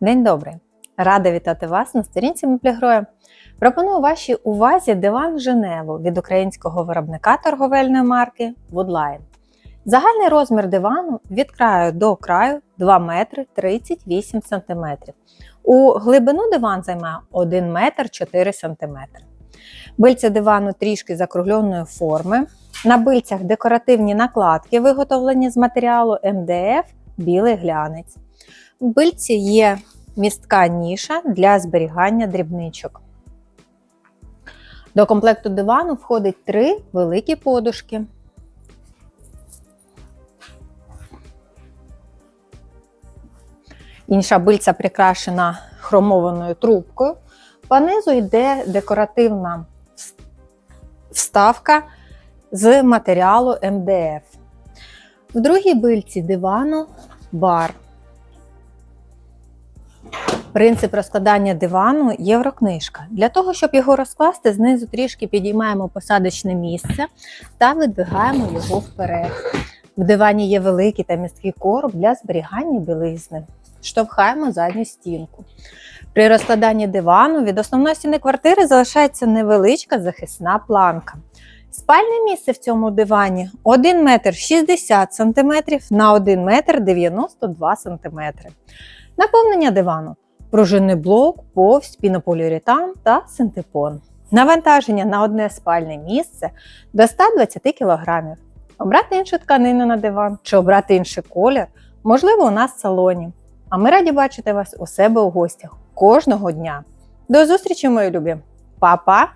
День добрий! Рада вітати вас на сторінці Меблігроя. Пропоную вашій увазі диван Женеву від українського виробника торговельної марки Woodline. Загальний розмір дивану від краю до краю 2 метри 38 см. У глибину диван займає 1 метр 4 см. Бильця дивану трішки закругленої форми. На бильцях декоративні накладки, виготовлені з матеріалу МДФ білий глянець. В бильці є містка ніша для зберігання дрібничок. До комплекту дивану входить три великі подушки. Інша бильця прикрашена хромованою трубкою. Понизу йде декоративна вставка з матеріалу МДФ. В другій бильці дивану бар. Принцип розкладання дивану єврокнижка. Для того, щоб його розкласти, знизу трішки підіймаємо посадочне місце та видвигаємо його вперед. В дивані є великий та місткий короб для зберігання білизни. Штовхаємо задню стінку. При розкладанні дивану від основної стіни квартири залишається невеличка захисна планка. Спальне місце в цьому дивані 1 метр 60 см на 1 метр 92 см. Наповнення дивану пружинний блок, повсть, пінополіуретан та синтепон. Навантаження на одне спальне місце до 120 кг. Обрати іншу тканину на диван чи обрати інший колір можливо у нас в салоні. А ми раді бачити вас у себе у гостях кожного дня. До зустрічі, мої любі! Па-па!